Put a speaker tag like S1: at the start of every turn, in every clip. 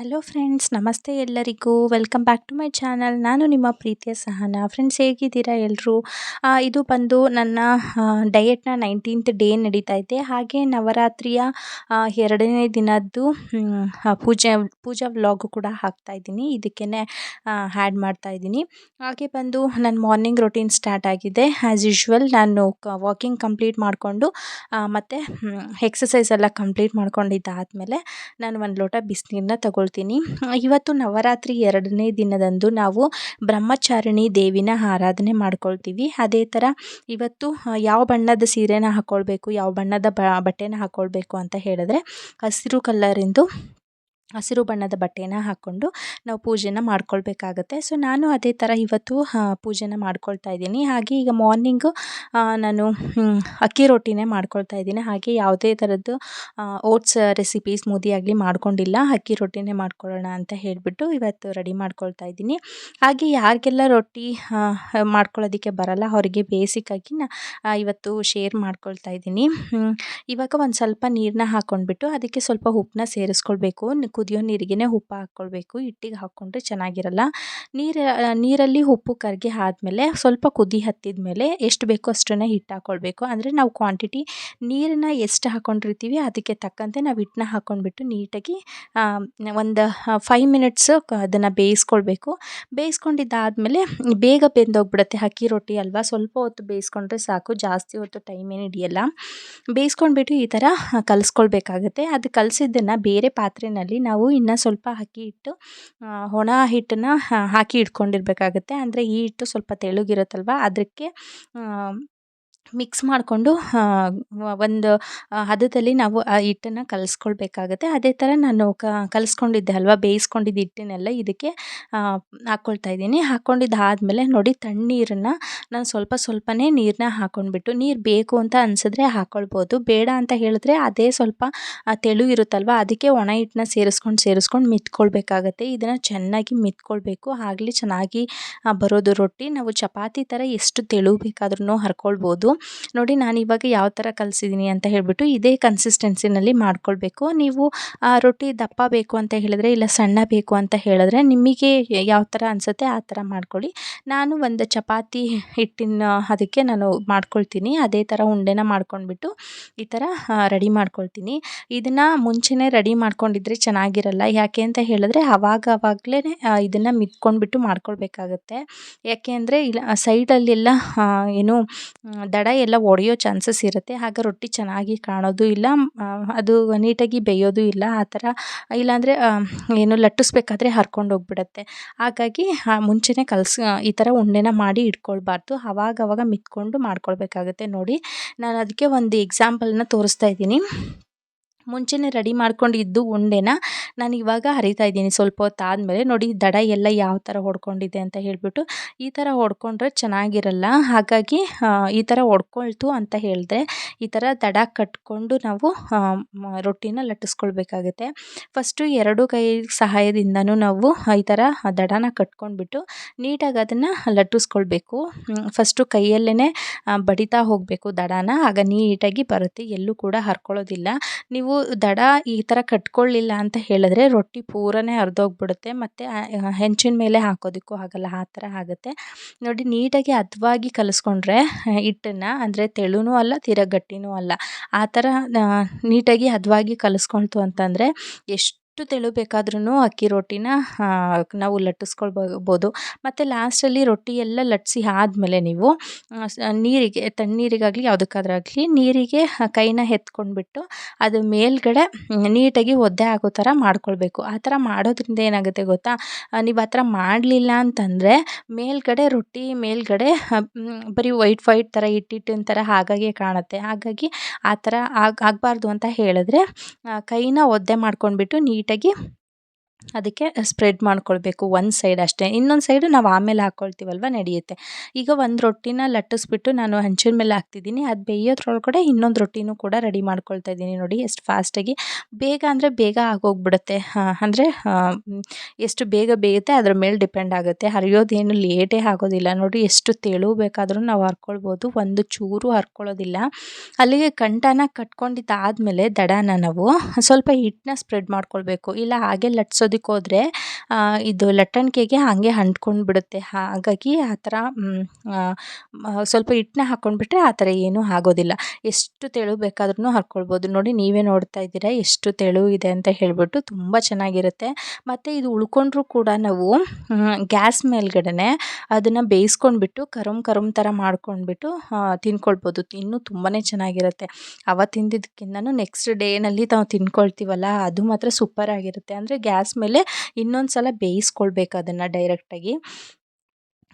S1: Hello friends, ನಮಸ್ತೆ ಎಲ್ಲರಿಗೂ. Welcome back to my channel. ನಾನು ನಿಮ್ಮ ಪ್ರೀತಿಯ ಸಹನ. ಫ್ರೆಂಡ್ಸ್, ಹೇಗಿದ್ದೀರಾ ಎಲ್ಲರೂ ಇದು ಬಂದು ನನ್ನ ಡಯೆಟ್ನ ನೈನ್ಟೀನ್ತ್ ಡೇ ನಡೀತಾ ಇದೆ. ಹಾಗೆ ನವರಾತ್ರಿಯ ಎರಡನೇ ದಿನದ್ದು ಪೂಜೆ, ಪೂಜಾ ವ್ಲಾಗು ಕೂಡ ಹಾಕ್ತಾ ಇದ್ದೀನಿ. ಇದಕ್ಕೇ ಹ್ಯಾಡ್ ಮಾಡ್ತಾ ಇದ್ದೀನಿ. ಹಾಗೆ ಬಂದು ನನ್ನ ಮಾರ್ನಿಂಗ್ ರೊಟೀನ್ ಸ್ಟಾರ್ಟ್ ಆಗಿದೆ. ಆ್ಯಸ್ ಯೂಶ್ವಲ್ ನಾನು ವಾಕಿಂಗ್ ಕಂಪ್ಲೀಟ್ ಮಾಡಿಕೊಂಡು ಮತ್ತು ಎಕ್ಸಸೈಸ್ ಎಲ್ಲ ಕಂಪ್ಲೀಟ್ ಮಾಡ್ಕೊಂಡಿದ್ದಾದಮೇಲೆ, ನಾನು ಒಂದು ಲೋಟ ಬಿಸಿನೀರನ್ನ ತಗೊಳ್ತೀನಿ. ಇವತ್ತು ನವರಾತ್ರಿ ಎರಡನೇ ದಿನದಂದು ನಾವು ಬ್ರಹ್ಮಚಾರಿಣಿ ದೇವಿನ ಆರಾಧನೆ ಮಾಡ್ಕೊಳ್ತೀವಿ. ಅದೇ ಥರ ಇವತ್ತು ಯಾವ ಬಣ್ಣದ ಸೀರೆನ ಹಾಕ್ಕೊಳ್ಬೇಕು ಯಾವ ಬಣ್ಣದ ಬಟ್ಟೆನ ಹಾಕ್ಕೊಳ್ಬೇಕು ಅಂತ ಹೇಳಿದ್ರೆ, ಹಸಿರು ಕಲ್ಲರಿಂದು ಹಸಿರು ಬಣ್ಣದ ಬಟ್ಟೆನ ಹಾಕ್ಕೊಂಡು ನಾವು ಪೂಜೆನ ಮಾಡ್ಕೊಳ್ಬೇಕಾಗತ್ತೆ. ಸೊ, ನಾನು ಅದೇ ಥರ ಇವತ್ತು ಪೂಜೆನ ಮಾಡ್ಕೊಳ್ತಾ ಇದ್ದೀನಿ. ಹಾಗೆ ಈಗ ಮಾರ್ನಿಂಗು ನಾನು ಅಕ್ಕಿ ರೊಟ್ಟಿನೇ ಮಾಡ್ಕೊಳ್ತಾ ಇದ್ದೀನಿ. ಹಾಗೆ ಯಾವುದೇ ಥರದ್ದು ಓಟ್ಸ್ ರೆಸಿಪಿ ಸ್ಮೂದಿ ಆಗಲಿ ಮಾಡ್ಕೊಂಡಿಲ್ಲ. ಅಕ್ಕಿ ರೊಟ್ಟಿನೇ ಮಾಡ್ಕೊಳ್ಳೋಣ ಅಂತ ಹೇಳಿಬಿಟ್ಟು ಇವತ್ತು ರೆಡಿ ಮಾಡ್ಕೊಳ್ತಾ ಇದ್ದೀನಿ. ಹಾಗೆ ಯಾರಿಗೆಲ್ಲ ರೊಟ್ಟಿ ಮಾಡ್ಕೊಳ್ಳೋದಕ್ಕೆ ಬರಲ್ಲ, ಅವರಿಗೆ ಬೇಸಿಕ್ಕಾಗಿ ನಾ ಇವತ್ತು ಶೇರ್ ಮಾಡ್ಕೊಳ್ತಾ ಇದ್ದೀನಿ. ಇವಾಗ ಒಂದು ಸ್ವಲ್ಪ ನೀರನ್ನ ಹಾಕ್ಕೊಂಡ್ಬಿಟ್ಟು ಅದಕ್ಕೆ ಸ್ವಲ್ಪ ಉಪ್ಪನ್ನ ಸೇರಿಸ್ಕೊಳ್ಬೇಕು. ಕುದಿಯೋ ನೀರಿಗೇ ಉಪ್ಪು ಹಾಕ್ಕೊಳ್ಬೇಕು. ಹಿಟ್ಟಿಗೆ ಹಾಕ್ಕೊಂಡ್ರೆ ಚೆನ್ನಾಗಿರಲ್ಲ. ನೀರು ನೀರಲ್ಲಿ ಉಪ್ಪು ಕರಗಿ ಆದಮೇಲೆ ಸ್ವಲ್ಪ ಕುದಿ ಹತ್ತಿದ ಮೇಲೆ ಎಷ್ಟು ಬೇಕೋ ಅಷ್ಟನ್ನು ಹಿಟ್ಟು ಹಾಕ್ಕೊಳ್ಬೇಕು. ಅಂದರೆ ನಾವು ಕ್ವಾಂಟಿಟಿ ನೀರನ್ನ ಎಷ್ಟು ಹಾಕ್ಕೊಂಡಿರ್ತೀವಿ ಅದಕ್ಕೆ ತಕ್ಕಂತೆ ನಾವು ಹಿಟ್ಟನ್ನ ಹಾಕ್ಕೊಂಡ್ಬಿಟ್ಟು ನೀಟಾಗಿ ಒಂದು ಫೈವ್ ಮಿನಿಟ್ಸ್ ಅದನ್ನು ಬೇಯಿಸ್ಕೊಳ್ಬೇಕು. ಬೇಯಿಸ್ಕೊಂಡಿದ್ದಾದಮೇಲೆ ಬೇಗ ಬೆಂದೋಗ್ಬಿಡುತ್ತೆ. ಅಕ್ಕಿ ರೊಟ್ಟಿ ಅಲ್ವಾ? ಸ್ವಲ್ಪ ಹೊತ್ತು ಬೇಯಿಸ್ಕೊಂಡ್ರೆ ಸಾಕು. ಜಾಸ್ತಿ ಹೊತ್ತು ಟೈಮ್ ಏನು ಹಿಡಿಯಲ್ಲ. ಬೇಯಿಸ್ಕೊಂಡ್ಬಿಟ್ಟು ಈ ಥರ ಕಲಿಸ್ಕೊಳ್ಬೇಕಾಗತ್ತೆ. ಅದು ಕಲಸಿದ್ದನ್ನು ಬೇರೆ ಪಾತ್ರೆಯಲ್ಲಿ ನಾವು ಇನ್ನೂ ಸ್ವಲ್ಪ ಅಕ್ಕಿ ಹಿಟ್ಟು ಒಣ ಹಿಟ್ಟನ್ನು ಹಾಕಿ ಇಟ್ಕೊಂಡಿರಬೇಕಾಗತ್ತೆ. ಅಂದರೆ ಈ ಹಿಟ್ಟು ಸ್ವಲ್ಪ ತೆಳುಗಿರುತ್ತಲ್ವ? ಅದಕ್ಕೆ ಮಿಕ್ಸ್ ಮಾಡಿಕೊಂಡು ಒಂದು ಹದದಲ್ಲಿ ನಾವು ಆ ಹಿಟ್ಟನ್ನು ಕಲಿಸ್ಕೊಳ್ಬೇಕಾಗತ್ತೆ. ಅದೇ ಥರ ನಾನು ಕಲಿಸ್ಕೊಂಡಿದ್ದೆ ಅಲ್ವಾ, ಬೇಯಿಸ್ಕೊಂಡಿದ್ದ ಹಿಟ್ಟನ್ನೆಲ್ಲ ಇದಕ್ಕೆ ಹಾಕ್ಕೊಳ್ತಾ ಇದ್ದೀನಿ. ಹಾಕ್ಕೊಂಡಿದ್ದಾದಮೇಲೆ ನೋಡಿ ತಣ್ಣೀರನ್ನು ನಾನು ಸ್ವಲ್ಪ ಸ್ವಲ್ಪನೇ ನೀರನ್ನ ಹಾಕ್ಕೊಂಡ್ಬಿಟ್ಟು ನೀರು ಬೇಕು ಅಂತ ಅನಿಸಿದ್ರೆ ಹಾಕ್ಕೊಳ್ಬೋದು ಬೇಡ ಅಂತ ಹೇಳಿದ್ರೆ ಅದೇ ಸ್ವಲ್ಪ ತೆಳು ಇರುತ್ತಲ್ವ, ಅದಕ್ಕೆ ಒಣ ಹಿಟ್ಟನ್ನ ಸೇರಿಸ್ಕೊಂಡು ಸೇರಿಸ್ಕೊಂಡು ಮಿತ್ಕೊಳ್ಬೇಕಾಗತ್ತೆ. ಇದನ್ನು ಚೆನ್ನಾಗಿ ಮಿತ್ಕೊಳ್ಬೇಕು. ಆಗಲಿ ಚೆನ್ನಾಗಿ ಬರೋದು ರೊಟ್ಟಿ. ನಾವು ಚಪಾತಿ ಥರ ಎಷ್ಟು ತೆಳು ಬೇಕಾದ್ರೂ ಹರ್ಕೊಳ್ಬೋದು. ನೋಡಿ, ನಾನು ಇವಾಗ ಯಾವ ಥರ ಕಲಿಸಿದ್ದೀನಿ ಅಂತ ಹೇಳಿಬಿಟ್ಟು ಇದೇ ಕನ್ಸಿಸ್ಟೆನ್ಸಿನಲ್ಲಿ ಮಾಡ್ಕೊಳ್ಬೇಕು. ನೀವು ರೊಟ್ಟಿ ದಪ್ಪ ಬೇಕು ಅಂತ ಹೇಳಿದ್ರೆ ಇಲ್ಲ ಸಣ್ಣ ಬೇಕು ಅಂತ ಹೇಳಿದ್ರೆ ನಿಮಗೆ ಯಾವ ಥರ ಅನಿಸುತ್ತೆ ಆ ಥರ ಮಾಡ್ಕೊಳ್ಳಿ. ನಾನು ಒಂದು ಚಪಾತಿ ಹಿಟ್ಟಿನ, ಅದಕ್ಕೆ ನಾನು ಮಾಡ್ಕೊಳ್ತೀನಿ. ಅದೇ ಥರ ಉಂಡೆನ ಮಾಡ್ಕೊಂಡ್ಬಿಟ್ಟು ಈ ಥರ ರೆಡಿ ಮಾಡ್ಕೊಳ್ತೀನಿ. ಇದನ್ನು ಮುಂಚೆನೇ ರೆಡಿ ಮಾಡ್ಕೊಂಡಿದ್ರೆ ಚೆನ್ನಾಗಿರಲ್ಲ. ಯಾಕೆ ಅಂತ ಹೇಳಿದ್ರೆ ಅವಾಗ ಅವಾಗಲೇ ಇದನ್ನು ಮಿತ್ಕೊಂಡ್ಬಿಟ್ಟು ಮಾಡ್ಕೊಳ್ಬೇಕಾಗತ್ತೆ. ಯಾಕೆ ಅಂದರೆ, ಇಲ್ಲ ಸೈಡಲ್ಲೆಲ್ಲ ಏನು ದಡ ಎಲ್ಲ ಒಡೆಯೋ ಚಾನ್ಸಸ್ ಇರುತ್ತೆ. ಆಗ ರೊಟ್ಟಿ ಚೆನ್ನಾಗಿ ಕಾಣೋದು ಇಲ್ಲ. ಅದು ನೀಟಾಗಿ ಬೇಯೋದು ಇಲ್ಲ. ಆ ಥರ, ಇಲ್ಲಾಂದರೆ ಏನು ಲಟ್ಟಿಸ್ಬೇಕಾದ್ರೆ ಹರ್ಕೊಂಡು ಹೋಗ್ಬಿಡುತ್ತೆ. ಹಾಗಾಗಿ ಮುಂಚೆನೇ ಕಲ್ಸ್ ಈ ಥರ ಉಂಡೆನ ಮಾಡಿ ಇಟ್ಕೊಳ್ಬಾರ್ದು. ಅವಾಗವಾಗ ಅವಾಗ ಮಿತ್ಕೊಂಡು ಮಾಡ್ಕೊಳ್ಬೇಕಾಗುತ್ತೆ ನೋಡಿ. ನಾನು ಅದಕ್ಕೆ ಒಂದು ಎಕ್ಸಾಂಪಲ್ನ ತೋರಿಸ್ತಾ ಇದ್ದೀನಿ. ಮುಂಚೆನೇ ರೆಡಿ ಮಾಡ್ಕೊಂಡಿದ್ದು ಉಂಡೆನ ನಾನು ಇವಾಗ ಹರಿತಾ ಇದ್ದೀನಿ ಸ್ವಲ್ಪ ಹೊತ್ತು ಆದಮೇಲೆ. ನೋಡಿ, ದಡ ಎಲ್ಲ ಯಾವ ಥರ ಹೊಡ್ಕೊಂಡಿದೆ ಅಂತ ಹೇಳಿಬಿಟ್ಟು ಈ ಥರ ಹೊಡ್ಕೊಂಡ್ರೆ ಚೆನ್ನಾಗಿರಲ್ಲ. ಹಾಗಾಗಿ ಈ ಥರ ಹೊಡ್ಕೊಳ್ತು ಅಂತ ಹೇಳಿದ್ರೆ ಈ ಥರ ದಡ ಕಟ್ಕೊಂಡು ನಾವು ರೊಟ್ಟಿನ ಲಟ್ಟಿಸ್ಕೊಳ್ಬೇಕಾಗುತ್ತೆ. ಫಸ್ಟು ಎರಡು ಕೈ ಸಹಾಯದಿಂದನೂ ನಾವು ಈ ಥರ ದಡನ ಕಟ್ಕೊಂಡ್ಬಿಟ್ಟು ನೀಟಾಗಿ ಅದನ್ನು ಲಟ್ಟಿಸ್ಕೊಳ್ಬೇಕು. ಫಸ್ಟು ಕೈಯಲ್ಲೇ ಬಡಿತಾ ಹೋಗಬೇಕು ದಡನ. ಆಗ ನೀಟಾಗಿ ಬರುತ್ತೆ. ಎಲ್ಲೂ ಕೂಡ ಹರ್ಕೊಳ್ಳೋದಿಲ್ಲ. ನೀವು ದಡ ಈ ಥರ ಕಟ್ಕೊಳ್ಳಿಲ್ಲ ಅಂತ ಹೇಳಿದ್ರೆ ರೊಟ್ಟಿ ಪೂರನೇ ಹರಿದೋಗ್ಬಿಡುತ್ತೆ. ಮತ್ತು ಹೆಂಚಿನ ಮೇಲೆ ಹಾಕೋದಕ್ಕೂ ಆಗಲ್ಲ. ಆ ಥರ ಆಗುತ್ತೆ. ನೋಡಿ, ನೀಟಾಗಿ ಹದವಾಗಿ ಕಲಿಸ್ಕೊಂಡ್ರೆ ಹಿಟ್ಟನ್ನು, ಅಂದರೆ ತೆಳುನೂ ಅಲ್ಲ ತೀರ ಗಟ್ಟಿನೂ ಅಲ್ಲ, ಆ ಥರ ನೀಟಾಗಿ ಹದವಾಗಿ ಕಲಿಸ್ಕೊಳ್ತು ಅಂತಂದರೆ ಎಷ್ಟು ತೆಳು ಬೇಕಾದ್ರೂ ಅಕ್ಕಿ ರೊಟ್ಟಿನ ನಾವು ಲಟ್ಟಿಸ್ಕೊಳ್ಬೋದು ಮತ್ತು ಲಾಸ್ಟಲ್ಲಿ ರೊಟ್ಟಿ ಎಲ್ಲ ಲಟ್ಟಿಸಿ ಆದಮೇಲೆ ನೀವು ನೀರಿಗೆ, ತಣ್ಣೀರಿಗಾಗಲಿ, ಯಾವುದಕ್ಕಾದ್ರಾಗಲಿ ನೀರಿಗೆ ಕೈನ ಎತ್ಕೊಂಡ್ಬಿಟ್ಟು ಅದು ಮೇಲ್ಗಡೆ ನೀಟಾಗಿ ಒದ್ದೆ ಆಗೋ ಥರ ಮಾಡ್ಕೊಳ್ಬೇಕು. ಆ ಥರ ಮಾಡೋದ್ರಿಂದ ಏನಾಗುತ್ತೆ ಗೊತ್ತಾ? ನೀವು ಆ ಥರ ಮಾಡಲಿಲ್ಲ ಅಂತಂದರೆ ಮೇಲ್ಗಡೆ ರೊಟ್ಟಿ, ಮೇಲ್ಗಡೆ ಬರೀ ವೈಟ್ ವೈಟ್ ಥರ ಇಟ್ಟಿಟ್ಟಿನ ಥರ ಹಾಗಾಗಿ ಕಾಣುತ್ತೆ. ಹಾಗಾಗಿ ಆ ಥರ ಆಗ, ಆಗಬಾರ್ದು ಅಂತ ಹೇಳಿದ್ರೆ ಕೈನ ಒದ್ದೆ ಮಾಡ್ಕೊಂಡ್ಬಿಟ್ಟು ನೀಟಾಗಿ ನೀಟಾಗಿ ಅದಕ್ಕೆ ಸ್ಪ್ರೆಡ್ ಮಾಡ್ಕೊಳ್ಬೇಕು ಒಂದು ಸೈಡ್ ಅಷ್ಟೇ. ಇನ್ನೊಂದು ಸೈಡು ನಾವು ಆಮೇಲೆ ಹಾಕ್ಕೊಳ್ತೀವಲ್ವ ನಡೆಯುತ್ತೆ. ಈಗ ಒಂದು ರೊಟ್ಟಿನ ಲಟ್ಟಿಸ್ಬಿಟ್ಟು ನಾನು ಹಂಚಿನ ಮೇಲೆ ಹಾಕ್ತಿದ್ದೀನಿ. ಅದು ಬೇಯೋದ್ರೊಳಗಡೆ ಇನ್ನೊಂದು ರೊಟ್ಟಿನೂ ಕೂಡ ರೆಡಿ ಮಾಡ್ಕೊಳ್ತಾ ಇದ್ದೀನಿ ನೋಡಿ, ಎಷ್ಟು ಫಾಸ್ಟಾಗಿ ಬೇಗ ಅಂದರೆ ಬೇಗ ಆಗೋಗ್ಬಿಡುತ್ತೆ. ಅಂದರೆ ಎಷ್ಟು ಬೇಗ ಬೇಯುತ್ತೆ ಅದ್ರ ಮೇಲೆ ಡಿಪೆಂಡ್ ಆಗುತ್ತೆ. ಹರಿಯೋದೇನು ಲೇಟೇ ಆಗೋದಿಲ್ಲ. ನೋಡಿ, ಎಷ್ಟು ತೆಳು ಬೇಕಾದರೂ ನಾವು ಹರ್ಕೊಳ್ಬೋದು. ಒಂದು ಚೂರು ಹರ್ಕೊಳ್ಳೋದಿಲ್ಲ ಅಲ್ಲಿಗೆ ಕಂಠನ ಕಟ್ಕೊಂಡಿದ್ದಾದಮೇಲೆ ದಡನ ನಾವು ಸ್ವಲ್ಪ ಹಿಟ್ಟನ್ನ ಸ್ಪ್ರೆಡ್ ಮಾಡ್ಕೊಳ್ಬೇಕು. ಇಲ್ಲ ಹಾಗೆ ಲಟ್ಸೋದು ಮಾಡೋದಕ್ಕೆ ಹೋದರೆ ಇದು ಲಟ್ಟಣಿಕೆಗೆ ಹಾಗೆ ಅಂಟ್ಕೊಂಡು ಬಿಡುತ್ತೆ ಹಾಗಾಗಿ ಆ ಥರ ಸ್ವಲ್ಪ ಹಿಟ್ಟನ್ನ ಹಾಕ್ಕೊಂಡ್ಬಿಟ್ರೆ ಆ ಥರ ಏನೂ ಆಗೋದಿಲ್ಲ. ಎಷ್ಟು ತೆಳು ಬೇಕಾದ್ರೂ ಹಾಕ್ಕೊಳ್ಬೋದು. ನೋಡಿ, ನೀವೇ ನೋಡ್ತಾ ಇದ್ದೀರಾ, ಎಷ್ಟು ತೆಳು ಇದೆ ಅಂತ ಹೇಳಿಬಿಟ್ಟು ತುಂಬ ಚೆನ್ನಾಗಿರುತ್ತೆ. ಮತ್ತು ಇದು ಉಳ್ಕೊಂಡ್ರೂ ಕೂಡ ನಾವು ಗ್ಯಾಸ್ ಮೇಲ್ಗಡೆ ಅದನ್ನು ಬೇಯಿಸ್ಕೊಂಡ್ಬಿಟ್ಟು ಕರುಮ್ ಕರುಮ್ ಥರ ಮಾಡ್ಕೊಂಡ್ಬಿಟ್ಟು ತಿನ್ಕೊಳ್ಬೋದು. ಇನ್ನೂ ತುಂಬಾ ಚೆನ್ನಾಗಿರುತ್ತೆ. ಅವ ತಿಂದಿದ್ದಕ್ಕಿಂತನೂ ನೆಕ್ಸ್ಟ್ ಡೇನಲ್ಲಿ ನಾವು ತಿನ್ಕೊಳ್ತೀವಲ್ಲ, ಅದು ಮಾತ್ರ ಸೂಪರ್ ಆಗಿರುತ್ತೆ ಅಂದರೆ ಗ್ಯಾಸ್ ಮೇಲೆ ಇನ್ನೊಂದು ಸಲ ಬೇಯಿಸ್ಕೊಳ್ಬೇಕು ಅದನ್ನು ಡೈರೆಕ್ಟಾಗಿ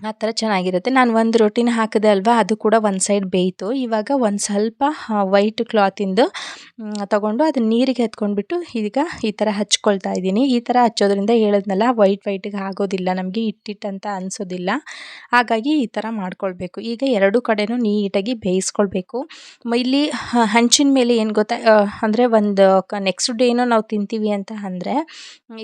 S1: ಆ ಥರ ಚೆನ್ನಾಗಿರುತ್ತೆ. ನಾನು ಒಂದು ರೊಟ್ಟಿನ ಹಾಕಿದೆ ಅಲ್ವಾ? ಅದು ಕೂಡ ಒಂದು ಸೈಡ್ ಬೇಯಿತು. ಇವಾಗ ಒಂದು ಸ್ವಲ್ಪ ವೈಟ್ ಕ್ಲಾತಿಂದು ತಗೊಂಡು ಅದನ್ನ ನೀರಿಗೆ ಎತ್ಕೊಂಡ್ಬಿಟ್ಟು ಈಗ ಈ ಥರ ಹಚ್ಕೊಳ್ತಾ ಇದ್ದೀನಿ. ಈ ಥರ ಹಚ್ಚೋದ್ರಿಂದ ಹೇಳಿದ್ನಲ್ಲ, ವೈಟ್ ವೈಟಿಗೆ ಆಗೋದಿಲ್ಲ. ನಮಗೆ ಇಟ್ಟಿಟ್ಟು ಅಂತ ಅನಿಸೋದಿಲ್ಲ. ಹಾಗಾಗಿ ಈ ಥರ ಮಾಡ್ಕೊಳ್ಬೇಕು. ಈಗ ಎರಡು ಕಡೆನೂ ನೀಟಾಗಿ ಬೇಯಿಸ್ಕೊಳ್ಬೇಕು. ಇಲ್ಲಿ ಹಂಚಿನ ಮೇಲೆ ಏನು ಗೊತ್ತಾ ಅಂದರೆ ಒಂದು ನೆಕ್ಸ್ಟ್ ಡೇನೂ ನಾವು ತಿಂತೀವಿ ಅಂತ ಅಂದರೆ,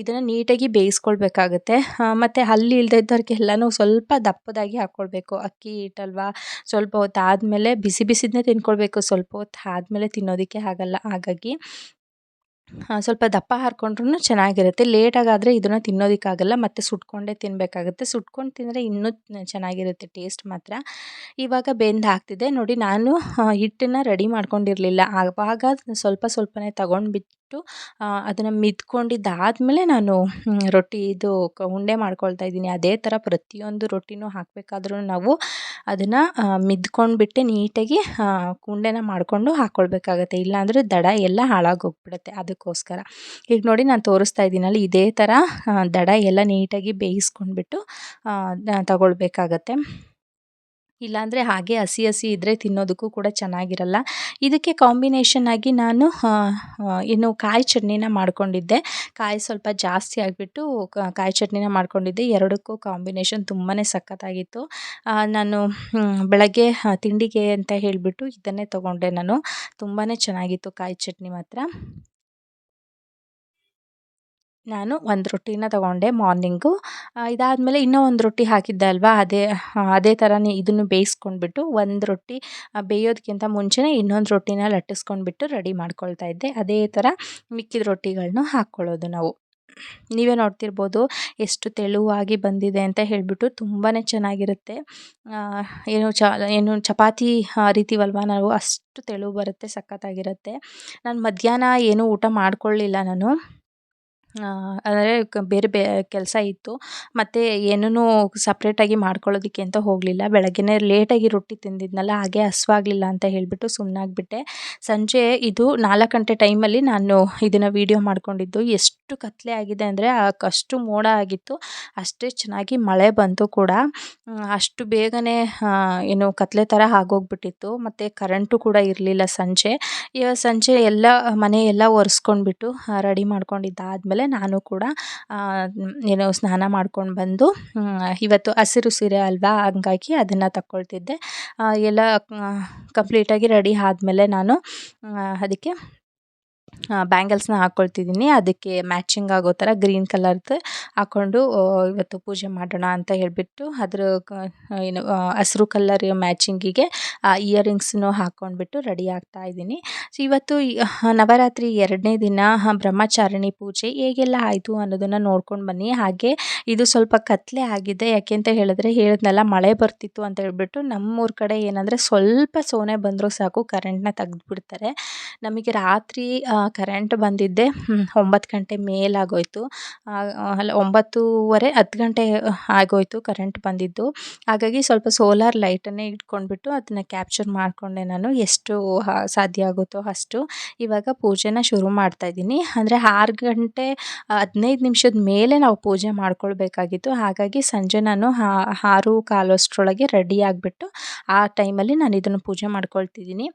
S1: ಇದನ್ನು ನೀಟಾಗಿ ಬೇಯಿಸ್ಕೊಳ್ಬೇಕಾಗುತ್ತೆ. ಮತ್ತು ಹಲ್ಲಿ ಇಲ್ಲದೆ ಇದ್ದವ್ರಿಗೆಲ್ಲನೂ ಸ್ವಲ್ಪ ದಪ್ಪದಾಗಿ ಹಾಕ್ಕೊಳ್ಬೇಕು ಅಕ್ಕಿ ಹಿಟ್ಟಲ್ವಾ ಸ್ವಲ್ಪ ಹೊತ್ತು ಆದಮೇಲೆ ಬಿಸಿ ಬಿಸಿದನ್ನೇ ತಿನ್ಕೊಳ್ಬೇಕು. ಸ್ವಲ್ಪ ಹೊತ್ತು ಆದಮೇಲೆ ತಿನ್ನೋದಕ್ಕೆ ಆಗಲ್ಲ. ಹಾಗಾಗಿ ಸ್ವಲ್ಪ ದಪ್ಪ ಹಾರ್ಕೊಂಡ್ರೂ ಚೆನ್ನಾಗಿರುತ್ತೆ. ಲೇಟಾಗಾದರೆ ಇದನ್ನು ತಿನ್ನೋದಕ್ಕಾಗಲ್ಲ, ಮತ್ತು ಸುಟ್ಕೊಂಡೇ ತಿನ್ನಬೇಕಾಗುತ್ತೆ ಸುಟ್ಕೊಂಡು ತಿಂದರೆ ಇನ್ನೂ ಚೆನ್ನಾಗಿರುತ್ತೆ ಟೇಸ್ಟ್ ಮಾತ್ರ. ಇವಾಗ ಬೆಂದು ಹಾಕ್ತಿದೆ ನೋಡಿ, ನಾನು ಹಿಟ್ಟನ್ನು ರೆಡಿ ಮಾಡ್ಕೊಂಡಿರಲಿಲ್ಲ. ಆವಾಗ ಸ್ವಲ್ಪ ಸ್ವಲ್ಪನೇ ತಗೊಂಡ್ಬಿಟ್ಟು ಅದನ್ನು ಮಿದ್ಕೊಂಡಿದ್ದಾದಮೇಲೆ ನಾನು ರೊಟ್ಟಿ ಇದು ಉಂಡೆ ಮಾಡ್ಕೊಳ್ತಾ ಇದ್ದೀನಿ. ಅದೇ ಥರ ಪ್ರತಿಯೊಂದು ರೊಟ್ಟಿನೂ ಹಾಕಬೇಕಾದ್ರೂ ನಾವು ಅದನ್ನು ಮಿದ್ಕೊಂಡ್ಬಿಟ್ಟೆ ನೀಟಾಗಿ ಉಂಡೆನ ಮಾಡಿಕೊಂಡು ಹಾಕ್ಕೊಳ್ಬೇಕಾಗತ್ತೆ ಇಲ್ಲಾಂದರೆ ದಡ ಎಲ್ಲ ಹಾಳಾಗೋಗ್ಬಿಡುತ್ತೆ. ಅದಕ್ಕೋಸ್ಕರ. ಈಗ ನೋಡಿ ನಾನು ತೋರಿಸ್ತಾ ಇದ್ದೀನಲ್ಲ ಇದೇ ಥರ ದಡ ಎಲ್ಲ ನೀಟಾಗಿ ಬೇಯಿಸ್ಕೊಂಡ್ಬಿಟ್ಟು ತಗೊಳ್ಬೇಕಾಗತ್ತೆ. ಇಲ್ಲಾಂದರೆ ಹಾಗೆ ಹಸಿ ಹಸಿ ಇದ್ದರೆ ತಿನ್ನೋದಕ್ಕೂ ಕೂಡ ಚೆನ್ನಾಗಿರಲ್ಲ. ಇದಕ್ಕೆ ಕಾಂಬಿನೇಷನ್ ಆಗಿ ನಾನು ಇನ್ನು ಕಾಯಿ ಚಟ್ನಿನ ಮಾಡ್ಕೊಂಡಿದ್ದೆ. ಕಾಯಿ ಸ್ವಲ್ಪ ಜಾಸ್ತಿ ಆಗಿಬಿಟ್ಟು ಕಾಯಿ ಚಟ್ನಿನ ಮಾಡ್ಕೊಂಡಿದ್ದೆ. ಎರಡಕ್ಕೂ ಕಾಂಬಿನೇಷನ್ ತುಂಬಾ ಸಖತ್ತಾಗಿತ್ತು. ನಾನು ಬೆಳಗ್ಗೆ ತಿಂಡಿಗೆ ಅಂತ ಹೇಳಿಬಿಟ್ಟು ಇದನ್ನೇ ತೊಗೊಂಡೆ ನಾನು. ತುಂಬಾ ಚೆನ್ನಾಗಿತ್ತು ಕಾಯಿ ಚಟ್ನಿ ಮಾತ್ರ. ನಾನು ಒಂದು ರೊಟ್ಟಿನ ತೊಗೊಂಡೆ ಮಾರ್ನಿಂಗು. ಇದಾದಮೇಲೆ ಇನ್ನೂ ಒಂದು ರೊಟ್ಟಿ ಹಾಕಿದ್ದೆ ಅಲ್ವಾ? ಅದೇ ಅದೇ ಥರನೇ ಇದನ್ನು ಬೇಯಿಸ್ಕೊಂಡ್ಬಿಟ್ಟು ಒಂದು ರೊಟ್ಟಿ ಬೇಯೋದಕ್ಕಿಂತ ಮುಂಚೆನೇ ಇನ್ನೊಂದು ರೊಟ್ಟಿನ ಲಟ್ಟಿಸ್ಕೊಂಡ್ಬಿಟ್ಟು ರೆಡಿ ಮಾಡ್ಕೊಳ್ತಾ ಇದ್ದೆ. ಅದೇ ಥರ ಮಿಕ್ಕಿದ ರೊಟ್ಟಿಗಳನ್ನ ಹಾಕ್ಕೊಳ್ಳೋದು ನಾವು. ನೀವೇ ನೋಡ್ತಿರ್ಬೋದು ಎಷ್ಟು ತೆಳುವಾಗಿ ಬಂದಿದೆ ಅಂತ ಹೇಳಿಬಿಟ್ಟು ತುಂಬಾ ಚೆನ್ನಾಗಿರುತ್ತೆ. ಏನು ಚ, ಏನು ಚಪಾತಿ ರೀತಿವಲ್ವ ನಾವು ಅಷ್ಟು ತೆಳು ಬರುತ್ತೆ, ಸಖತ್ತಾಗಿರುತ್ತೆ. ನಾನು ಮಧ್ಯಾಹ್ನ ಏನೂ ಊಟ ಮಾಡ್ಕೊಳ್ಳಿಲ್ಲ ನಾನು. ಅಂದರೆ ಬೇರೆ ಬೇ, ಕೆಲಸ ಇತ್ತು. ಮತ್ತು ಏನೂ ಸಪ್ರೇಟಾಗಿ ಮಾಡ್ಕೊಳ್ಳೋದಕ್ಕೆ ಅಂತ ಹೋಗಲಿಲ್ಲ. ಬೆಳಗ್ಗೆನೇ ಲೇಟಾಗಿ ರೊಟ್ಟಿ ತಿಂದಿದ್ನಲ್ಲ, ಹಾಗೆ ಹಸ್ವಾಗಲಿಲ್ಲ ಅಂತ ಹೇಳಿಬಿಟ್ಟು ಸುಮ್ಮನಾಗ್ಬಿಟ್ಟೆ ಸಂಜೆ ಇದು ನಾಲ್ಕು ಗಂಟೆ ಟೈಮಲ್ಲಿ ನಾನು ಇದನ್ನು ವೀಡಿಯೋ ಮಾಡ್ಕೊಂಡಿದ್ದು. ಎಷ್ಟು ಕತ್ತಲೆ ಆಗಿದೆ ಅಂದರೆ ಅಷ್ಟು ಮೋಡ ಆಗಿತ್ತು. ಅಷ್ಟೇ ಚೆನ್ನಾಗಿ ಮಳೆ ಬಂತು ಕೂಡ. ಅಷ್ಟು ಬೇಗನೆ ಏನು ಕತ್ತಲೆ ಥರ ಆಗೋಗ್ಬಿಟ್ಟಿತ್ತು. ಮತ್ತು ಕರೆಂಟು ಕೂಡ ಇರಲಿಲ್ಲ ಸಂಜೆ. ಇವಾಗ ಸಂಜೆ ಎಲ್ಲ ಮನೆ ಎಲ್ಲ ಒರೆಸ್ಕೊಂಡ್ಬಿಟ್ಟು ರೆಡಿ ಮಾಡ್ಕೊಂಡಿದ್ದಾದಮೇಲೆ ನಾನು ಕೂಡ ಏನು ಸ್ನಾನ ಮಾಡ್ಕೊಂಡು ಬಂದು ಇವತ್ತು ಹಸಿರು ಸೀರೆ ಅಲ್ವಾ? ಹಂಗಾಗಿ ಅದನ್ನು ತಗೊಳ್ತಿದ್ದೆ ಎಲ್ಲ ಕಂಪ್ಲೀಟಾಗಿ ರೆಡಿ ಆದಮೇಲೆ ನಾನು ಅದಕ್ಕೆ ಬ್ಯಾಂಗಲ್ಸ್ನ ಹಾಕ್ಕೊಳ್ತಿದ್ದೀನಿ ಅದಕ್ಕೆ ಮ್ಯಾಚಿಂಗ್ ಆಗೋ ಥರ ಗ್ರೀನ್ ಕಲರ್ದು ಹಾಕ್ಕೊಂಡು ಇವತ್ತು ಪೂಜೆ ಮಾಡೋಣ ಅಂತ ಹೇಳಿಬಿಟ್ಟು ಅದ್ರ ಏನು ಹಸಿರು ಕಲ್ಲರ್ ಮ್ಯಾಚಿಂಗಿಗೆ ಇಯರಿಂಗ್ಸನ್ನು ಹಾಕ್ಕೊಂಡ್ಬಿಟ್ಟು ರೆಡಿ ಆಗ್ತಾ ಇದ್ದೀನಿ. ಸೊ ಇವತ್ತು ನವರಾತ್ರಿ ಎರಡನೇ ದಿನ ಬ್ರಹ್ಮಚಾರಿಣಿ ಪೂಜೆ ಹೇಗೆಲ್ಲ ಆಯಿತು ಅನ್ನೋದನ್ನು ನೋಡ್ಕೊಂಡು ಬನ್ನಿ. ಹಾಗೆ ಇದು ಸ್ವಲ್ಪ ಕತ್ಲೆ ಆಗಿದೆ. ಯಾಕೆ ಅಂತ ಹೇಳಿದ್ರೆ, ಹೇಳಿದ್ನಲ್ಲ ಮಳೆ ಬರ್ತಿತ್ತು ಅಂತ ಹೇಳ್ಬಿಟ್ಟು ನಮ್ಮೂರ ಕಡೆ ಏನಂದರೆ ಸ್ವಲ್ಪ ಸೋನೆ ಬಂದರೂ ಸಾಕು, ಕರೆಂಟ್ನ ತೆಗೆದ್ಬಿಡ್ತಾರೆ. ನಮಗೆ ರಾತ್ರಿ ಕರೆಂಟ್ ಬಂದಿದ್ದೆ. ಒಂಬತ್ತು ಗಂಟೆ ಮೇಲಾಗೋಯಿತು ಅಲ್ಲ, ಒಂಬತ್ತೂವರೆ, ಹತ್ತು ಗಂಟೆ ಆಗೋಯಿತು ಕರೆಂಟ್ ಬಂದಿದ್ದು. ಹಾಗಾಗಿ ಸ್ವಲ್ಪ ಸೋಲಾರ್ ಲೈಟನ್ನೇ ಇಟ್ಕೊಂಡ್ಬಿಟ್ಟು ಅದನ್ನು ಕ್ಯಾಪ್ಚರ್ ಮಾಡಿಕೊಂಡೆ ನಾನು. ಎಷ್ಟು ಸಾಧ್ಯ ಆಗುತ್ತೋ ಅಷ್ಟು. ಇವಾಗ ಪೂಜೆನ ಶುರು ಮಾಡ್ತಾಯಿದ್ದೀನಿ ಅಂದರೆ ಆರು ಗಂಟೆ, ಹದಿನೈದು ನಿಮಿಷದ ಮೇಲೆ ನಾವು ಪೂಜೆ ಮಾಡ್ಕೊಳ್ಬೇಕಾಗಿತ್ತು. ಹಾಗಾಗಿ ಸಂಜೆ ನಾನು ಆರು ಕಾಲಷ್ಟರೊಳಗೆ ರೆಡಿ ಆಗಿಬಿಟ್ಟು ಆ ಟೈಮಲ್ಲಿ ನಾನು ಇದನ್ನು ಪೂಜೆ ಮಾಡ್ಕೊಳ್ತಿದ್ದೀನಿ.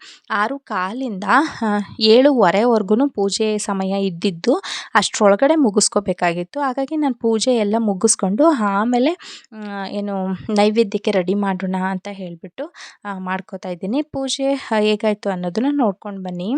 S1: ಆರು ಕಾಲಿಂದ ಏಳುವರೆವರೆಗೂ ಪೂಜೆ ಸಮಯ ಇದ್ದಿದ್ದು ಅಷ್ಟರೊಳಗಡೆ ಮುಗಿಸ್ಕೋಬೇಕಾಗಿತ್ತು. ಹಾಗಾಗಿ ನಾನು ಪೂಜೆ ಎಲ್ಲ ಮುಗಿಸ್ಕೊಂಡು ಆಮೇಲೆ ಏನು ನೈವೇದ್ಯಕ್ಕೆ ರೆಡಿ ಮಾಡೋಣ ಅಂತ ಹೇಳಿಬಿಟ್ಟು ಮಾಡ್ಕೋತಾ ಇದ್ದೀನಿ. ಪೂಜೆ ಹೇಗಾಯಿತು ಅನ್ನೋದನ್ನು ನೋಡ್ಕೊಂಡು ಬನ್ನಿ.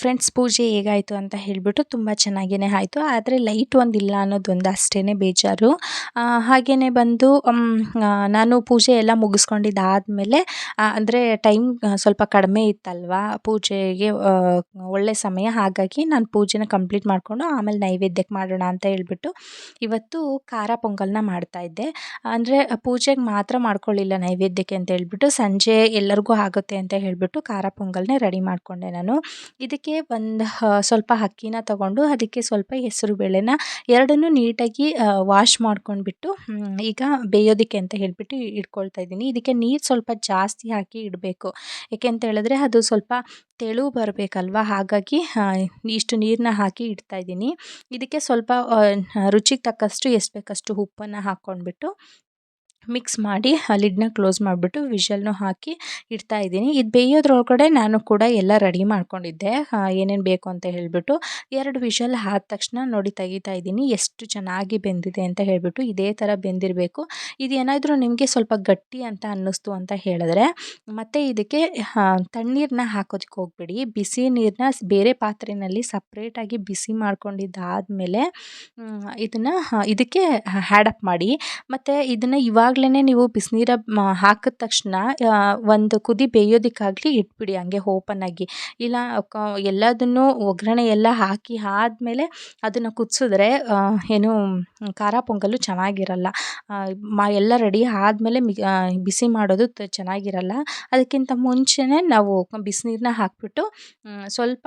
S1: ಫ್ರೆಂಡ್ಸ್ ಪೂಜೆ ಹೇಗಾಯಿತು ಅಂತ ಹೇಳಿಬಿಟ್ಟು ತುಂಬ ಚೆನ್ನಾಗೇ ಆಯಿತು. ಆದರೆ ಲೈಟ್ ಒಂದಿಲ್ಲ ಅನ್ನೋದೊಂದು ಅಷ್ಟೇ ಬೇಜಾರು. ಹಾಗೆಯೇ ಬಂದು ನಾನು ಪೂಜೆ ಎಲ್ಲ ಮುಗಿಸ್ಕೊಂಡಿದ್ದಾದಮೇಲೆ ಅಂದರೆ ಟೈಮ್ ಸ್ವಲ್ಪ ಕಡಿಮೆ ಇತ್ತಲ್ವಾ ಪೂಜೆಗೆ ಒಳ್ಳೆ ಸಮಯ. ಹಾಗಾಗಿ ನಾನು ಪೂಜೆನ ಕಂಪ್ಲೀಟ್ ಮಾಡಿಕೊಂಡು ಆಮೇಲೆ ನೈವೇದ್ಯಕ್ಕೆ ಮಾಡೋಣ ಅಂತ ಹೇಳ್ಬಿಟ್ಟು ಇವತ್ತು ಖಾರ ಪೊಂಗಲ್ನ ಮಾಡ್ತಾಯಿದ್ದೆ ಅಂದರೆ ಪೂಜೆಗೆ ಮಾತ್ರ ಮಾಡ್ಕೊಳ್ಳಿಲ್ಲ ನೈವೇದ್ಯಕ್ಕೆ ಅಂತ ಹೇಳ್ಬಿಟ್ಟು ಸಂಜೆ ಎಲ್ಲರಿಗೂ ಆಗುತ್ತೆ ಅಂತ ಹೇಳಿಬಿಟ್ಟು ಖಾರ ಪೊಂಗಲ್ನೇ ರೆಡಿ ಮಾಡಿಕೊಂಡೆ ನಾನು. ಇದಕ್ಕೆ ಒಂದು ಸ್ವಲ್ಪ ಅಕ್ಕಿನ ತಗೊಂಡು ಅದಕ್ಕೆ ಸ್ವಲ್ಪ ಹೆಸರು ಬೇಳೆನ ಎರಡನ್ನೂ ನೀಟಾಗಿ ವಾಶ್ ಮಾಡ್ಕೊಂಡ್ಬಿಟ್ಟು ಈಗ ಬೇಯೋದಕ್ಕೆ ಅಂತ ಹೇಳಿಬಿಟ್ಟು ಇಟ್ಕೊಳ್ತಾ ಇದ್ದೀನಿ. ಇದಕ್ಕೆ ನೀರು ಸ್ವಲ್ಪ ಜಾಸ್ತಿ ಹಾಕಿ ಇಡಬೇಕು. ಯಾಕೆ ಅಂತ ಹೇಳಿದ್ರೆ ಅದು ಸ್ವಲ್ಪ ತೆಳು ಬರಬೇಕಲ್ವ? ಹಾಗಾಗಿ ಇಷ್ಟು ನೀರನ್ನ ಹಾಕಿ ಇಡ್ತಾಯಿದ್ದೀನಿ ಇದಕ್ಕೆ ಸ್ವಲ್ಪ ರುಚಿಗೆ ತಕ್ಕಷ್ಟು, ಎಷ್ಟು ಬೇಕಷ್ಟು ಉಪ್ಪನ್ನು ಹಾಕ್ಕೊಂಡ್ಬಿಟ್ಟು ಮಿಕ್ಸ್ ಮಾಡಿ ಲಿಡ್ನ ಕ್ಲೋಸ್ ಮಾಡಿಬಿಟ್ಟು ವಿಷಲ್ನೂ ಹಾಕಿ ಇಡ್ತಾ ಇದ್ದೀನಿ. ಇದು ಬೇಯೋದ್ರೊಳಗಡೆ ನಾನು ಕೂಡ ಎಲ್ಲ ರೆಡಿ ಮಾಡ್ಕೊಂಡಿದ್ದೆ. ಏನೇನು ಬೇಕು ಅಂತ ಹೇಳಿಬಿಟ್ಟು ಎರಡು ವಿಷಲ್ ಆದ ತಕ್ಷಣ ನೋಡಿ ತೆಗಿತಾ ಇದ್ದೀನಿ. ಎಷ್ಟು ಚೆನ್ನಾಗಿ ಬೆಂದಿದೆ ಅಂತ ಹೇಳಿಬಿಟ್ಟು ಇದೇ ಥರ ಬೆಂದಿರಬೇಕು. ಇದು ಏನಾದರೂ ನಿಮಗೆ ಸ್ವಲ್ಪ ಗಟ್ಟಿ ಅಂತ ಅನ್ನಿಸ್ತು ಅಂತ ಹೇಳಿದ್ರೆ ಮತ್ತು ಇದಕ್ಕೆ ತಣ್ಣೀರನ್ನ ಹಾಕೋದಕ್ಕೆ ಹೋಗ್ಬೇಡಿ. ಬಿಸಿ ನೀರನ್ನ ಬೇರೆ ಪಾತ್ರೆಯಲ್ಲಿ ಸಪ್ರೇಟಾಗಿ ಬಿಸಿ ಮಾಡ್ಕೊಂಡಿದ್ದಾದಮೇಲೆ ಇದನ್ನು ಇದಕ್ಕೆ ಹ್ಯಾಡಪ್ ಮಾಡಿ. ಮತ್ತು ಇದನ್ನು ಇವಾಗಲೇ ನೀವು ಬಿಸಿನೀರ ಹಾಕಿದ ತಕ್ಷಣ ಒಂದು ಕುದಿ ಬೇಯೋದಕ್ಕಾಗಲಿ ಇಟ್ಬಿಡಿ, ಹಂಗೆ ಓಪನ್ ಆಗಿ. ಇಲ್ಲ ಎಲ್ಲದನ್ನು ಒಗ್ಗರಣೆ ಎಲ್ಲ ಹಾಕಿ ಆದಮೇಲೆ ಅದನ್ನು ಕುದಿಸಿದ್ರೆ ಏನು, ಖಾರ ಪೊಂಗಲ್ಲು ಚೆನ್ನಾಗಿರಲ್ಲ. ಮಾ, ಎಲ್ಲ ರೆಡಿ ಆದಮೇಲೆ ಬಿಸಿ ಮಾಡೋದು ಚೆನ್ನಾಗಿರಲ್ಲ. ಅದಕ್ಕಿಂತ ಮುಂಚೆನೇ ನಾವು ಬಿಸಿನೀರನ್ನ ಹಾಕಿಬಿಟ್ಟು ಸ್ವಲ್ಪ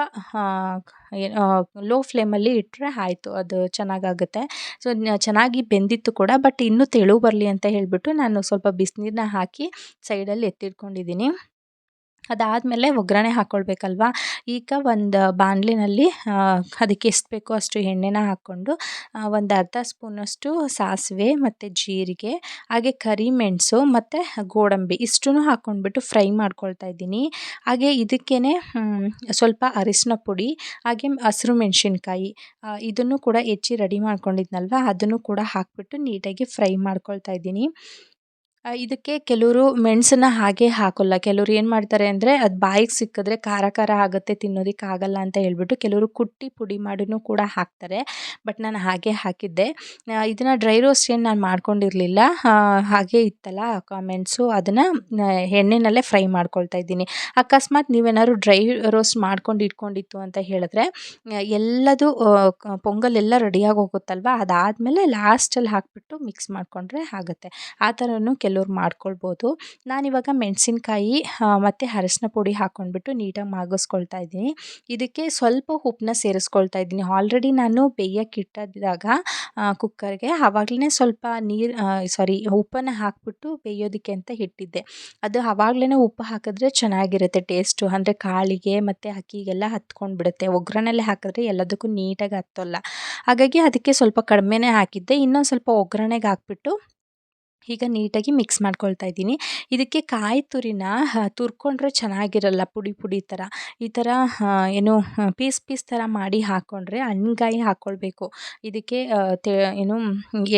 S1: ಲೋ ಫ್ಲೇಮಲ್ಲಿ ಇಟ್ಟರೆ ಆಯಿತು, ಅದು ಚೆನ್ನಾಗಾಗುತ್ತೆ. ಸೊ ಚೆನ್ನಾಗಿ ಬೆಂದಿತ್ತು ಕೂಡ, ಬಟ್ ಇನ್ನೂ ತೆಳು ಬರಲಿ ಅಂತ ಹೇಳಿಬಿಟ್ಟು ನಾನು ಸ್ವಲ್ಪ ಬಿಸಿನೀರನ್ನ ಹಾಕಿ ಸೈಡಲ್ಲಿ ಎತ್ತಿಟ್ಕೊಂಡಿದ್ದೀನಿ. ಅದಾದಮೇಲೆ ಒಗ್ಗರಣೆ ಹಾಕ್ಕೊಳ್ಬೇಕಲ್ವ ಈಗ ಒಂದು ಬಾಣಲಿನಲ್ಲಿ ಅದಕ್ಕೆ ಎಷ್ಟು ಬೇಕೋ ಅಷ್ಟು ಎಣ್ಣೆನ ಹಾಕ್ಕೊಂಡು ಒಂದು ಅರ್ಧ ಸ್ಪೂನಷ್ಟು ಸಾಸಿವೆ ಮತ್ತು ಜೀರಿಗೆ, ಹಾಗೆ ಕರಿಮೆಣಸು ಮತ್ತು ಗೋಡಂಬಿ ಇಷ್ಟೂ ಹಾಕ್ಕೊಂಡ್ಬಿಟ್ಟು ಫ್ರೈ ಮಾಡ್ಕೊಳ್ತಾ ಇದ್ದೀನಿ. ಹಾಗೆ ಇದಕ್ಕೇ ಸ್ವಲ್ಪ ಅರಿಶಿನ ಪುಡಿ, ಹಾಗೆ ಹಸಿರು ಮೆಣಸಿನ್ಕಾಯಿ ಇದನ್ನು ಕೂಡ ಹೆಚ್ಚಿ ರೆಡಿ ಮಾಡ್ಕೊಂಡಿದ್ನಲ್ವ? ಅದನ್ನು ಕೂಡ ಹಾಕಿಬಿಟ್ಟು ನೀಟಾಗಿ ಫ್ರೈ ಮಾಡ್ಕೊಳ್ತಾ ಇದ್ದೀನಿ. ಇದಕ್ಕೆ ಕೆಲವರು ಮೆಣಸನ್ನ ಹಾಗೆ ಹಾಕೋಲ್ಲ. ಕೆಲವರು ಏನು ಮಾಡ್ತಾರೆ ಅಂದರೆ ಅದು ಬಾಯಿಗೆ ಸಿಕ್ಕಿದ್ರೆ ಖಾರ ಖಾರ ಆಗುತ್ತೆ ತಿನ್ನೋದಕ್ಕೆ ಆಗಲ್ಲ ಅಂತ ಹೇಳ್ಬಿಟ್ಟು ಕೆಲವರು ಕುಟ್ಟಿ ಪುಡಿ ಮಾಡಿನೂ ಕೂಡ ಹಾಕ್ತಾರೆ. ಬಟ್ ನಾನು ಹಾಗೆ ಹಾಕಿದ್ದೆ. ಇದನ್ನು ಡ್ರೈ ರೋಸ್ಟ್ ಏನು ನಾನು ಮಾಡ್ಕೊಂಡಿರಲಿಲ್ಲ. ಹಾಗೆ ಇತ್ತಲ್ಲ ಮೆಣಸು ಅದನ್ನು ಎಣ್ಣೆನಲ್ಲೇ ಫ್ರೈ ಮಾಡ್ಕೊಳ್ತಾ ಇದ್ದೀನಿ. ಅಕಸ್ಮಾತ್ ನೀವೇನಾದ್ರು ಡ್ರೈ ರೋಸ್ಟ್ ಮಾಡ್ಕೊಂಡು ಇಟ್ಕೊಂಡಿತ್ತು ಅಂತ ಹೇಳಿದ್ರೆ ಎಲ್ಲದು ಪೊಂಗಲ್ ಎಲ್ಲ ರೆಡಿಯಾಗಿ ಹೋಗುತ್ತಲ್ವ? ಅದಾದಮೇಲೆ ಲಾಸ್ಟಲ್ಲಿ ಹಾಕಿಬಿಟ್ಟು ಮಿಕ್ಸ್ ಮಾಡಿಕೊಂಡ್ರೆ ಆಗುತ್ತೆ. ಆ ಥರನೂ ಕೆಲವ್ರು ಮಾಡ್ಕೊಳ್ಬೋದು. ನಾನಿವಾಗ ಮೆಣಸಿನ್ಕಾಯಿ ಮತ್ತು ಅರಶಿನ ಪುಡಿ ಹಾಕ್ಕೊಂಡ್ಬಿಟ್ಟು ನೀಟಾಗಿ ಮಾಗಿಸ್ಕೊಳ್ತಾ ಇದ್ದೀನಿ. ಇದಕ್ಕೆ ಸ್ವಲ್ಪ ಉಪ್ಪನ್ನ ಸೇರಿಸ್ಕೊಳ್ತಾ ಇದ್ದೀನಿ. ಆಲ್ರೆಡಿ ನಾನು ಬೇಯಕ್ಕೆ ಇಟ್ಟಿದ್ದಾಗ ಕುಕ್ಕರ್ಗೆ ಆವಾಗಲೇ ಸ್ವಲ್ಪ ನೀರು ಸಾರಿ ಉಪ್ಪನ್ನು ಹಾಕಿಬಿಟ್ಟು ಬೇಯೋದಕ್ಕೆ ಅಂತ ಇಟ್ಟಿದ್ದೆ. ಅದು ಆವಾಗಲೇ ಉಪ್ಪು ಹಾಕಿದ್ರೆ ಚೆನ್ನಾಗಿರುತ್ತೆ ಟೇಸ್ಟು. ಅಂದರೆ ಕಾಳಿಗೆ ಮತ್ತು ಅಕ್ಕಿಗೆಲ್ಲ ಹತ್ಕೊಂಡು ಬಿಡುತ್ತೆ ಒಗ್ಗರಣೆಲ್ಲೇ ಹಾಕಿದ್ರೆ ಎಲ್ಲದಕ್ಕೂ ನೀಟಾಗಿ ಹತ್ತೋಲ್ಲ. ಹಾಗಾಗಿ ಅದಕ್ಕೆ ಸ್ವಲ್ಪ ಕಡಿಮೆನೇ ಹಾಕಿದ್ದೆ. ಇನ್ನೊಂದು ಸ್ವಲ್ಪ ಒಗ್ಗರಣೆಗೆ ಹಾಕ್ಬಿಟ್ಟು ಈಗ ನೀಟಾಗಿ ಮಿಕ್ಸ್ ಮಾಡ್ಕೊಳ್ತಾ ಇದ್ದೀನಿ. ಇದಕ್ಕೆ ಕಾಯಿ ತುರಿನ ತುರ್ಕೊಂಡ್ರೆ ಚೆನ್ನಾಗಿರಲ್ಲ, ಪುಡಿ ಪುಡಿ ಥರ ಈ ಥರ ಏನು ಪೀಸ್ ಪೀಸ್ ಥರ ಮಾಡಿ ಹಾಕ್ಕೊಂಡ್ರೆ ಹಣ್ಗಾಯಿ ಹಾಕ್ಕೊಳ್ಬೇಕು ಇದಕ್ಕೆ ಏನು,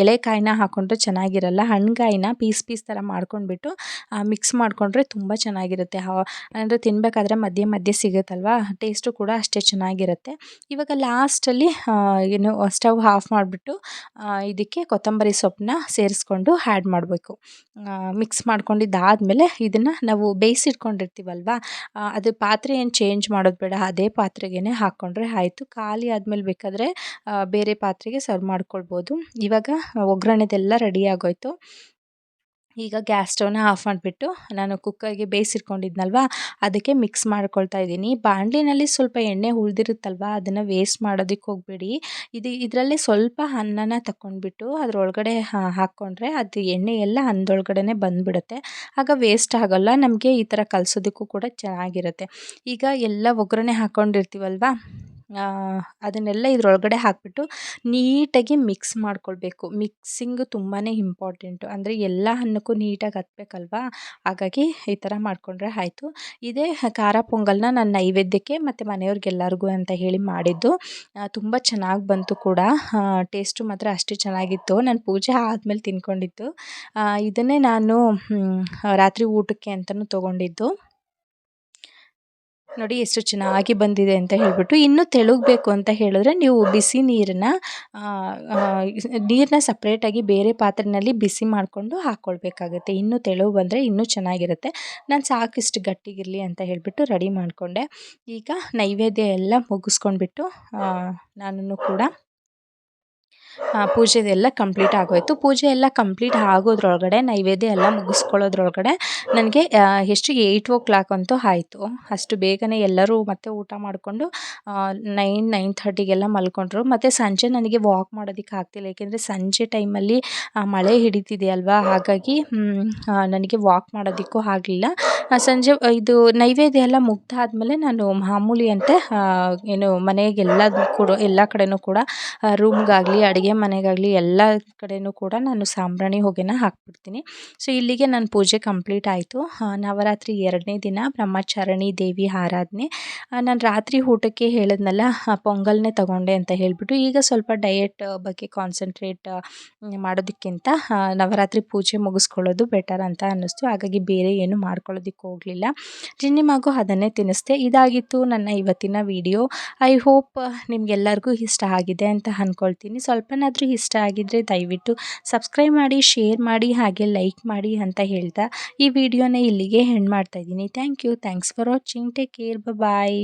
S1: ಎಳೆಕಾಯಿನ ಹಾಕ್ಕೊಂಡ್ರೆ ಚೆನ್ನಾಗಿರಲ್ಲ, ಹಣ್ಗಾಯಿನ ಪೀಸ್ ಪೀಸ್ ಥರ ಮಾಡ್ಕೊಂಡ್ಬಿಟ್ಟು ಮಿಕ್ಸ್ ಮಾಡಿಕೊಂಡ್ರೆ ತುಂಬ ಚೆನ್ನಾಗಿರುತ್ತೆ. ಅಂದರೆ ತಿನ್ನಬೇಕಾದ್ರೆ ಮಧ್ಯೆ ಮಧ್ಯೆ ಸಿಗುತ್ತಲ್ವ? ಟೇಸ್ಟು ಕೂಡ ಅಷ್ಟೇ ಚೆನ್ನಾಗಿರುತ್ತೆ. ಇವಾಗ ಲಾಸ್ಟಲ್ಲಿ ಏನು, ಸ್ಟವ್ ಆಫ್ ಮಾಡಿಬಿಟ್ಟು ಇದಕ್ಕೆ ಕೊತ್ತಂಬರಿ ಸೊಪ್ಪನ್ನ ಸೇರಿಸ್ಕೊಂಡು ಆ್ಯಡ್ ಮಾಡಬೇಕು. ಮಿಕ್ಸ್ ಮಾಡ್ಕೊಂಡಿದ್ದಾದಮೇಲೆ ಇದನ್ನು ನಾವು ಬೇಯಿಸಿಟ್ಕೊಂಡಿರ್ತೀವಲ್ವ? ಅದು ಪಾತ್ರೆ ಏನು ಚೇಂಜ್ ಮಾಡೋದು ಬೇಡ, ಅದೇ ಪಾತ್ರೆಗೇ ಹಾಕ್ಕೊಂಡ್ರೆ ಆಯಿತು. ಖಾಲಿ ಆದಮೇಲೆ ಬೇಕಾದರೆ ಬೇರೆ ಪಾತ್ರೆಗೆ ಸರ್ವ್ ಮಾಡ್ಕೊಳ್ಬೋದು. ಇವಾಗ ಒಗ್ಗರಣೆದೆಲ್ಲ ರೆಡಿ ಆಗೋಯಿತು. ಈಗ ಗ್ಯಾಸ್ ಸ್ಟವ್ನ ಆಫ್ ಮಾಡಿಬಿಟ್ಟು ನಾನು ಕುಕ್ಕರ್ಗೆ ಬೇಯಿಸಿಟ್ಕೊಂಡಿದ್ನಲ್ವ ಅದಕ್ಕೆ ಮಿಕ್ಸ್ ಮಾಡ್ಕೊಳ್ತಾ ಇದ್ದೀನಿ. ಬಾಣಲಿನಲ್ಲಿ ಸ್ವಲ್ಪ ಎಣ್ಣೆ ಉಳಿದಿರುತ್ತಲ್ವ, ಅದನ್ನು ವೇಸ್ಟ್ ಮಾಡೋದಕ್ಕೆ ಹೋಗಬೇಡಿ. ಇದು ಇದರಲ್ಲಿ ಸ್ವಲ್ಪ ಅನ್ನನ ತಗೊಂಡ್ಬಿಟ್ಟು ಅದರೊಳಗಡೆ ಹಾಕ್ಕೊಂಡ್ರೆ ಅದು ಎಣ್ಣೆ ಎಲ್ಲ ಅನ್ನದೊಳಗಡೆ ಬಂದುಬಿಡುತ್ತೆ. ಆಗ ವೇಸ್ಟ್ ಆಗೋಲ್ಲ, ನಮಗೆ ಈ ಥರ ಕಲಸೋದಕ್ಕೂ ಕೂಡ ಚೆನ್ನಾಗಿರುತ್ತೆ. ಈಗ ಎಲ್ಲ ಒಗ್ಗರಣೆ ಹಾಕ್ಕೊಂಡಿರ್ತೀವಲ್ವ ಅದನ್ನೆಲ್ಲ ಇದರೊಳಗಡೆ ಹಾಕಿಬಿಟ್ಟು ನೀಟಾಗಿ ಮಿಕ್ಸ್ ಮಾಡ್ಕೊಳ್ಬೇಕು. ಮಿಕ್ಸಿಂಗ್ ತುಂಬಾ ಇಂಪಾರ್ಟೆಂಟು. ಅಂದರೆ ಎಲ್ಲ ಅನ್ನಕ್ಕೂ ನೀಟಾಗಿ ಹತ್ಬೇಕಲ್ವಾ? ಹಾಗಾಗಿ ಈ ಥರ ಮಾಡಿಕೊಂಡ್ರೆ ಆಯಿತು. ಇದೇ ಖಾರ ಪೊಂಗಲ್ನ ನಾನು ನೈವೇದ್ಯಕ್ಕೆ ಮತ್ತು ಮನೆಯವ್ರಿಗೆಲ್ಲರಿಗೂ ಅಂತ ಹೇಳಿ ಮಾಡಿದ್ದು. ತುಂಬ ಚೆನ್ನಾಗಿ ಬಂತು ಕೂಡ. ಟೇಸ್ಟು ಮಾತ್ರ ಅಷ್ಟೇ ಚೆನ್ನಾಗಿತ್ತು. ನಾನು ಪೂಜೆ ಆದಮೇಲೆ ತಿನ್ಕೊಂಡಿದ್ದು. ಇದನ್ನೇ ನಾನು ರಾತ್ರಿ ಊಟಕ್ಕೆ ಅಂತಲೂ ತೊಗೊಂಡಿದ್ದು. ನೋಡಿ ಎಷ್ಟು ಚೆನ್ನಾಗಿ ಬಂದಿದೆ ಅಂತ ಹೇಳಿಬಿಟ್ಟು ಇನ್ನೂ ತೆಳುಗಬೇಕು ಅಂತ ಹೇಳಿದ್ರೆ ನೀವು ಬಿಸಿ ನೀರನ್ನ ನೀರನ್ನ ಸಪ್ರೇಟಾಗಿ ಬೇರೆ ಪಾತ್ರೆಯಲ್ಲಿ ಬಿಸಿ ಮಾಡಿಕೊಂಡು ಹಾಕ್ಕೊಳ್ಬೇಕಾಗುತ್ತೆ ಇನ್ನೂ ತೆಳು ಬಂದರೆ ಇನ್ನೂ ಚೆನ್ನಾಗಿರುತ್ತೆ. ನಾನು ಸಾಕಿಷ್ಟು ಗಟ್ಟಿಗಿರಲಿ ಅಂತ ಹೇಳಿಬಿಟ್ಟು ರೆಡಿ ಮಾಡಿಕೊಂಡೆ. ಈಗ ನೈವೇದ್ಯ ಎಲ್ಲ ಮುಗಿಸ್ಕೊಂಡ್ಬಿಟ್ಟು ನಾನು ಕೂಡ ಪೂಜೆದೆಲ್ಲ ಕಂಪ್ಲೀಟ್ ಆಗೋಯಿತು. ಪೂಜೆ ಎಲ್ಲ ಕಂಪ್ಲೀಟ್ ಆಗೋದ್ರೊಳಗಡೆ, ನೈವೇದ್ಯ ಎಲ್ಲ ಮುಗಿಸ್ಕೊಳ್ಳೋದ್ರೊಳಗಡೆ ನನಗೆ ಎಷ್ಟು ಏಯ್ಟ್ ಓ ಕ್ಲಾಕ್ ಅಂತೂ ಆಯಿತು. ಅಷ್ಟು ಬೇಗನೆ ಎಲ್ಲರೂ ಮತ್ತೆ ಊಟ ಮಾಡಿಕೊಂಡು ನೈನ್ ನೈನ್ ಥರ್ಟಿಗೆಲ್ಲ ಮಲ್ಕೊಂಡ್ರು. ಮತ್ತು ಸಂಜೆ ನನಗೆ ವಾಕ್ ಮಾಡೋದಕ್ಕೆ ಆಗ್ತಿಲ್ಲ. ಏಕೆಂದರೆ ಸಂಜೆ ಟೈಮಲ್ಲಿ ಮಳೆ ಹಿಡಿತಿದೆ ಅಲ್ವಾ ಹಾಗಾಗಿ ನನಗೆ ವಾಕ್ ಮಾಡೋದಕ್ಕೂ ಆಗಲಿಲ್ಲ. ಸಂಜೆ, ಇದು ನೈವೇದ್ಯ ಎಲ್ಲ ಮುಗ್ದಾದಮೇಲೆ ನಾನು ಮಾಮೂಲಿ ಅಂತೆ ಏನು ಮನೆಗೆಲ್ಲ ಕೂಡ, ಎಲ್ಲ ಕಡೆಯೂ ಕೂಡ ರೂಮ್ಗಾಗಲಿ ಅಡುಗೆ ಮನೆಗಾಗಲಿ ಎಲ್ಲ ಕಡೆಯೂ ಕೂಡ ನಾನು ಸಾಂಬ್ರಾಣಿ ಹೊಗೆನ ಹಾಕ್ಬಿಡ್ತೀನಿ. ಸೊ ಇಲ್ಲಿಗೆ ನನ್ನ ಪೂಜೆ ಕಂಪ್ಲೀಟ್ ಆಯಿತು. ನವರಾತ್ರಿ ಎರಡನೇ ದಿನ ಬ್ರಹ್ಮಚಾರಣಿ ದೇವಿ ಆರಾಧನೆ. ನಾನು ರಾತ್ರಿ ಊಟಕ್ಕೆ ಹೇಳಿದ್ನಲ್ಲ ಪೊಂಗಲ್ನೇ ತಗೊಂಡೆ ಅಂತ ಹೇಳಿಬಿಟ್ಟು, ಈಗ ಸ್ವಲ್ಪ ಡಯೆಟ್ ಬಗ್ಗೆ ಕಾನ್ಸಂಟ್ರೇಟ್ ಮಾಡೋದಕ್ಕಿಂತ ನವರಾತ್ರಿ ಪೂಜೆ ಮುಗಿಸ್ಕೊಳ್ಳೋದು ಬೆಟರ್ ಅಂತ ಅನ್ನಿಸ್ತು. ಹಾಗಾಗಿ ಬೇರೆ ಏನು ಮಾಡ್ಕೊಳ್ಳೋದಕ್ಕೆ ಹೋಗಲಿಲ್ಲ. ಚಿನ್ನಿ ಮಗು ಅದನ್ನೇ ತಿನ್ನಿಸ್ದೆ. ಇದಾಗಿತ್ತು ನನ್ನ ಇವತ್ತಿನ ವಿಡಿಯೋ ಐ ಹೋಪ್ ನಿಮಗೆಲ್ಲರಿಗೂ ಇಷ್ಟ ಆಗಿದೆ ಅಂತ ಅಂದ್ಕೊಳ್ತೀನಿ ಸ್ವಲ್ಪನಾದರೂ ಇಷ್ಟ ಆಗಿದ್ದರೆ ದಯವಿಟ್ಟು ಸಬ್ಸ್ಕ್ರೈಬ್ ಮಾಡಿ ಶೇರ್ ಮಾಡಿ, ಹಾಗೆ ಲೈಕ್ ಮಾಡಿ ಅಂತ ಹೇಳ್ತಾ ಈ ವಿಡಿಯೋನ ಇಲ್ಲಿಗೆ ಹೆಣ್ಣು ಮಾಡ್ತಾಯಿದ್ದೀನಿ thank you thanks for watching take care bye